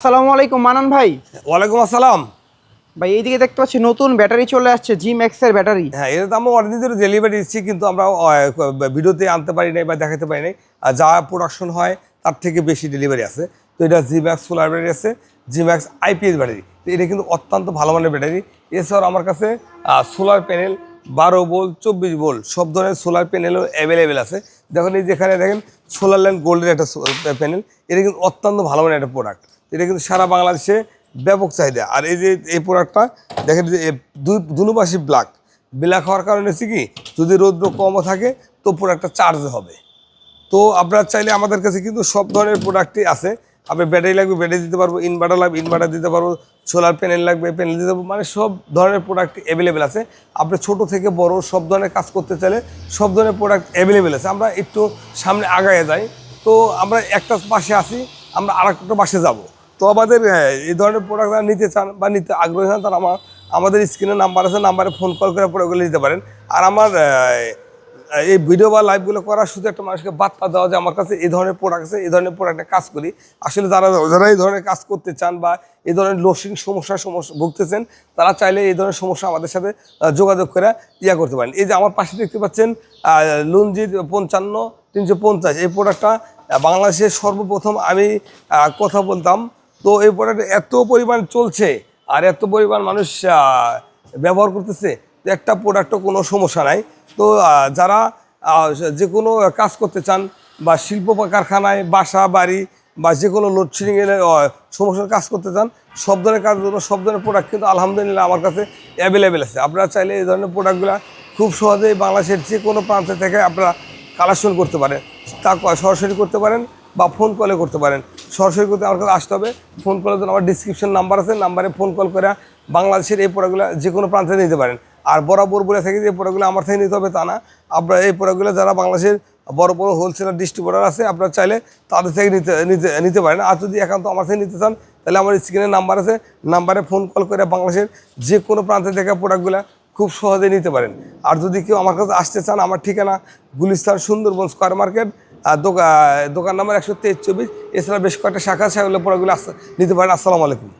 আসসালামু আলাইকুম মানান ভাই। ওয়ালাইকুম আসসালাম। ভাই এইদিকে দেখতে পাচ্ছি নতুন ব্যাটারি চলে আসছে জি ম্যাক্সের ব্যাটারি। হ্যাঁ এটা তো আমরা অনেকদিন ধরে ডেলিভারি দিচ্ছি কিন্তু আমরা ভিডিওতে আনতে পারি নাই বা দেখাতে পারি নাই। আর যা প্রোডাকশন হয় তার থেকে বেশি ডেলিভারি আছে। তো এটা জি ম্যাক্স সোলার ব্যাটারি আছে জি ম্যাক্স আইপিএস ব্যাটারি। তো এটা কিন্তু অত্যন্ত ভালো মানের ব্যাটারি। এছাড়াও আমার কাছে সোলার প্যানেল বারো বোল চব্বিশ বোল সব ধরনের সোলার প্যানেলও অ্যাভেলেবেল আছে। দেখুন, এই যেখানে দেখেন সোলার ল্যান্ড গোল্ডের একটা প্যানেল এটা কিন্তু অত্যন্ত ভালো মানের একটা প্রোডাক্ট এটা কিন্তু সারা বাংলাদেশে ব্যাপক চাহিদা। আর এই যে, এই প্রোডাক্টটা দেখেন যে দুই পাশে ব্ল্যাক ব্ল্যাক হওয়ার কারণে হচ্ছে কি, যদি রৌদ্র কমও থাকে, তো প্রোডাক্টটা চার্জ হবে। তো আপনারা চাইলে আমাদের কাছে কিন্তু সব ধরনের প্রোডাক্টই আছে। আপনি ব্যাটারি লাগবে, ব্যাটারি দিতে পারব ইনভার্টার লাগবে ইনভার্টার দিতে পারব সোলার প্যানেল লাগবে প্যানেল দিতে পারব মানে সব ধরনের প্রোডাক্ট অ্যাভেলেবেল আছে। আপনি ছোট থেকে বড় সব ধরনের কাজ করতে চাইলে সব ধরনের প্রোডাক্ট অ্যাভেলেবেল আছে। আমরা একটু সামনে আগায় যাই। তো আমরা একটা পাশে আসি আমরা আর একটা পাশে যাব। তো আমাদের এই ধরনের প্রোডাক্ট যারা নিতে চান বা নিতে আগ্রহী হন তারা আমার, আমাদের স্ক্রিনে নাম্বার আছে নাম্বারে ফোন কল করে প্রোডাক্টগুলো নিতে পারেন। আর আমার এই ভিডিও বা লাইভগুলো করার শুধু একটা মানুষকে বার্তা দেওয়া যে আমার কাছে এই ধরনের প্রোডাক্ট আছে, এই ধরনের প্রোডাক্টে কাজ করি। আসলে যারা যারা এই ধরনের কাজ করতে চান বা এই ধরনের লোসিং সমস্যার সমস্যা ভুগতেছেন, তারা চাইলে এই ধরনের সমস্যা আমাদের সাথে যোগাযোগ করে ইয়া করতে পারেন। এই যে আমার পাশে দেখতে পাচ্ছেন লুঞ্জির পঞ্চান্ন, তিনশো পঞ্চাশ। এই প্রোডাক্টটা বাংলাদেশের সর্বপ্রথম আমি কথা বলতাম। তো এই প্রোডাক্ট এত পরিমাণ চলছে আর এত পরিমাণ মানুষ ব্যবহার করতেছে। একটা প্রোডাক্টও কোনো সমস্যা নাই। তো যারা যে কোনো কাজ করতে চান বা শিল্প কারখানায় বাসা, বাড়ি বা যে কোনো লোডশেডিং এর সমস্যার কাজ করতে চান, সব ধরনের জন্য সব ধরনের প্রোডাক্ট কিন্তু আলহামদুলিল্লাহ আমার কাছে অ্যাভেলেবেল আছে। আপনারা চাইলে এই ধরনের প্রোডাক্টগুলো খুব সহজেই বাংলাদেশের যে কোনো প্রান্ত থেকে আপনারা কালেকশন করতে পারেন। তা সরাসরি করতে পারেন বা ফোন কলে করতে পারেন। সরাসরি করতে আমার কাছে আসতে হবে। ফোন কলের জন্য আমার ডিসক্রিপশন নাম্বার আছে। নাম্বারে ফোন কল করে বাংলাদেশের এই প্রোডাক্টগুলো যে কোনো প্রান্তে নিতে পারেন। আর বরাবর বলে থাকি যে প্রোডাক্টগুলো আমার থেকে নিতে হবে তা না। আপনার এই প্রোডাক্টগুলো যারা বাংলাদেশের বড় বড় হোলসেলার ডিস্ট্রিবিউটার আছে, আপনারা চাইলে তাদের থেকে নিতে নিতে নিতে পারেন। আর যদি একান্ত আমার থেকে নিতে চান, তাহলে আমার স্ক্রিনে নাম্বার আছে। নাম্বারে ফোন কল করে বাংলাদেশের যে কোনো প্রান্তে থেকে প্রোডাক্টগুলো খুব সহজে নিতে পারেন। আর যদি কেউ আমার কাছে আসতে চান, আমার ঠিকানা গুলিস্তান সুন্দরবন স্কোয়ার মার্কেট দোকান দোকান নাম্বার একশো তেইশ চব্বিশ, এছাড়া বেশ কয়েকটা শাখা সেগুলো পড়াগুলো নিতে পারেন। আসসালামু আলাইকুম।